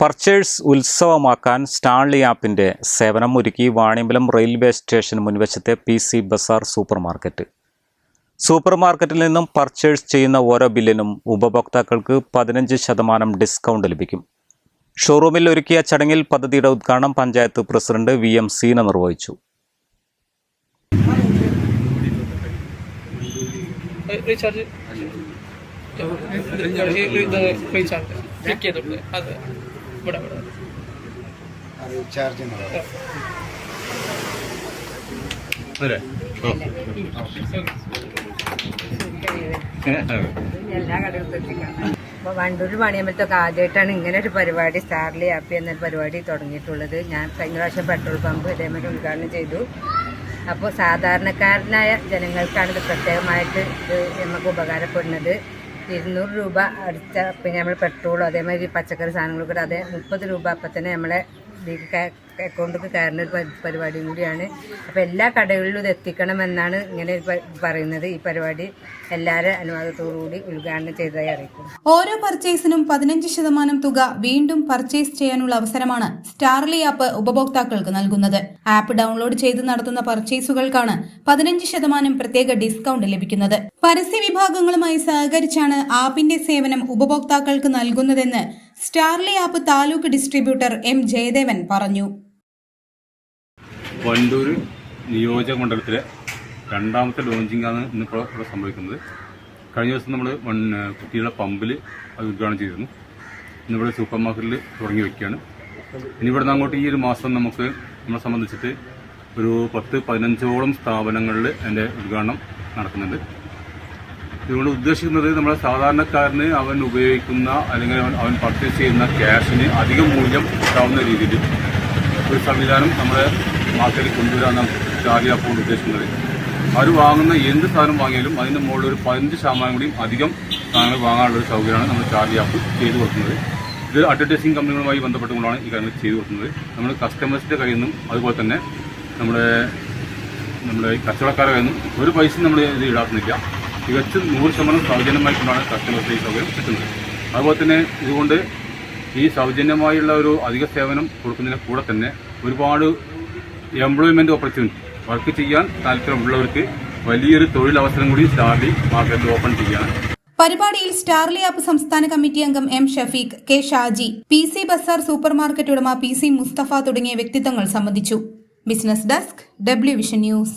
Purchase ഉത്സവമാക്കാൻ Stanley ആപ്പിന്റെ സേവനം ഒരുക്കി വാണിയമ്പലം റെയിൽവേ സ്റ്റേഷൻ മുൻവശത്തെ P C Bazar super market super മാർക്കറ്റിൽ നിന്നും പർച്ചേഴ്സ് ചെയ്യുന്ന ഓരോ ബില്ലിനും ഉപഭോക്താക്കൾക്ക് പതിനഞ്ച് ശതമാനം ഡിസ്കൗണ്ട് ലഭിക്കും. ഷോറൂമിൽ ഒരുക്കിയ ചടങ്ങിൽ പദ്ധതിയുടെ ഉദ്ഘാടനം panchayat president V M Seena നിർവഹിച്ചു. റീചാർജ് ക്ലിക്ക് ചെയ്തിട്ടുണ്ട് അത് ഇവിടെ റീചാർജ് എല്ലാ അപ്പോൾ വണ്ടൂർ പണിയുമ്പോഴത്തൊക്കെ ആദ്യമായിട്ടാണ് ഇങ്ങനെ ഒരു പരിപാടി സ്റ്റാർലി ആപ്പി എന്നൊരു പരിപാടി തുടങ്ങിയിട്ടുള്ളത്. ഞാൻ കഴിഞ്ഞ പ്രാവശ്യം പെട്രോൾ പമ്പ് ഇതേമാതിരി ഉദ്ഘാടനം ചെയ്തു. അപ്പോൾ സാധാരണക്കാരനായ ജനങ്ങൾക്കാണ് ഇത് പ്രത്യേകമായിട്ട് ഇത് നമുക്ക് ഉപകാരപ്പെടുന്നത്. ഇരുന്നൂറ് രൂപ അടിച്ച പിന്നെ നമ്മൾ പെട്രോളും അതേമാതിരി പച്ചക്കറി സാധനങ്ങളും കൂടെ അതേ മുപ്പത് രൂപ അപ്പം തന്നെ നമ്മളെ അക്കൗണ്ടിൽ കയറുന്ന ഒരു പരി- പരിപാടിയും കൂടിയാണ്. അപ്പോൾ എല്ലാ കടകളിലും ഇത് എത്തിക്കണമെന്നാണ് ഇങ്ങനെ പറയുന്നത്. ഈ പരിപാടി എല്ലാവരും അനുവാദത്തോടുകൂടി ഉദ്ഘാടനം ചെയ്തതായി അറിയിക്കും ഓരോ പർച്ചേസിനും പതിനഞ്ച് ശതമാനം തുക വീണ്ടും പർച്ചേസ് ചെയ്യാനുള്ള അവസരമാണ് സ്റ്റാർലി ആപ്പ് ഉപഭോക്താക്കൾക്ക് നൽകുന്നത്. ആപ്പ് ഡൗൺലോഡ് ചെയ്ത് നടത്തുന്ന പർച്ചേസുകൾക്കാണ് പതിനഞ്ച് ശതമാനം പ്രത്യേക ഡിസ്കൗണ്ട് ലഭിക്കുന്നത്. പരസ്യ വിഭാഗങ്ങളുമായി സഹകരിച്ചാണ് ആപ്പിന്റെ സേവനം ഉപഭോക്താക്കൾക്ക് നൽകുന്നതെന്ന് Starly app taluk distributor M Jayadevan പറഞ്ഞു. വണ്ടൂർ നിയോജക മണ്ഡലത്തിലെ രണ്ടാമത്തെ ലോഞ്ചിങ് ആണ് ഇന്നിപ്പോൾ ഇവിടെ സംഭവിക്കുന്നത്. കഴിഞ്ഞ ദിവസം നമ്മൾ കുട്ടികളുടെ പമ്പിൽ അത് ഉദ്ഘാടനം ചെയ്തിരുന്നു. ഇന്നിവിടെ സൂപ്പർ മാർക്കറ്റിൽ തുടങ്ങി വയ്ക്കുകയാണ് ഇനി നിന്ന് അങ്ങോട്ട് ഈ ഒരു മാസം നമുക്ക് നമ്മളെ സംബന്ധിച്ചിട്ട് ഒരു പത്ത് പതിനഞ്ചോളം സ്ഥാപനങ്ങളിൽ അതിന്റെ ഉദ്ഘാടനം നടക്കുന്നുണ്ട്. ഇതുകൊണ്ട് ഉദ്ദേശിക്കുന്നത് നമ്മുടെ സാധാരണക്കാരന് അവൻ ഉപയോഗിക്കുന്ന അല്ലെങ്കിൽ അവൻ അവൻ പർച്ചേസ് ചെയ്യുന്ന ക്യാഷിന് അധികം മൂല്യം കിട്ടാവുന്ന രീതിയിൽ ഒരു സംവിധാനം നമ്മുടെ മാർക്കറ്റിൽ കൊണ്ടുവരാൻ ചാർജ് കൊണ്ട് ഉദ്ദേശിക്കുന്നത്. അവർ വാങ്ങുന്ന എന്ത് സാധനം വാങ്ങിയാലും അതിന്റെ മുകളിൽ ഒരു പതിനഞ്ച് ശതമാനം കൂടിയും അധികം സാധനങ്ങൾ വാങ്ങാനുള്ള ഒരു സൗകര്യമാണ് നമ്മൾ ചാർജ് ആപ്പ് ചെയ്തു കൊടുക്കുന്നത്. ഇത് അഡ്വർടൈസിങ് കമ്പനികളുമായി ബന്ധപ്പെട്ടുകൊണ്ടാണ് ഈ കാര്യങ്ങൾ ചെയ്തു കൊടുക്കുന്നത്. നമ്മൾ കസ്റ്റമേഴ്സിന്റെ കയ്യിൽ നിന്നും അതുപോലെ തന്നെ നമ്മുടെ നമ്മുടെ കച്ചവടക്കാരെ കയ്യിൽ നിന്നും ഒരു പൈസ നമ്മൾ ഇത് ഈടാക്കുന്നില്ല. തികച്ചും നൂറ് ശതമാനം സൗജന്യമായിക്കൊണ്ടാണ് കസ്റ്റമേഴ്സ് ഈ സൗകര്യം കിട്ടുന്നത് അതുപോലെ തന്നെ ഇതുകൊണ്ട് ഈ സൗജന്യമായുള്ള ഒരു അധിക സേവനം കൊടുക്കുന്നതിന് കൂടെ തന്നെ ഒരുപാട് എംപ്ലോയ്മെന്റ് ഓപ്പർച്യൂണിറ്റി വർക്ക് ചെയ്യാൻ താല്പര്യമുള്ളവർക്ക് വലിയൊരു തൊഴിലവസരം കൂടി സ്റ്റാർലി മാർക്കറ്റിൽ ഓപ്പൺ ചെയ്യാണ് പരിപാടിയിൽ സ്റ്റാർലി ആപ്പ് സംസ്ഥാന കമ്മിറ്റി അംഗം M Shafeeq K Shaji P C Bazaar supermarket ഉടമ പി സി മുസ്തഫ തുടങ്ങിയ വ്യക്തിത്വങ്ങൾ സംബന്ധിച്ചു. Business desk W vision news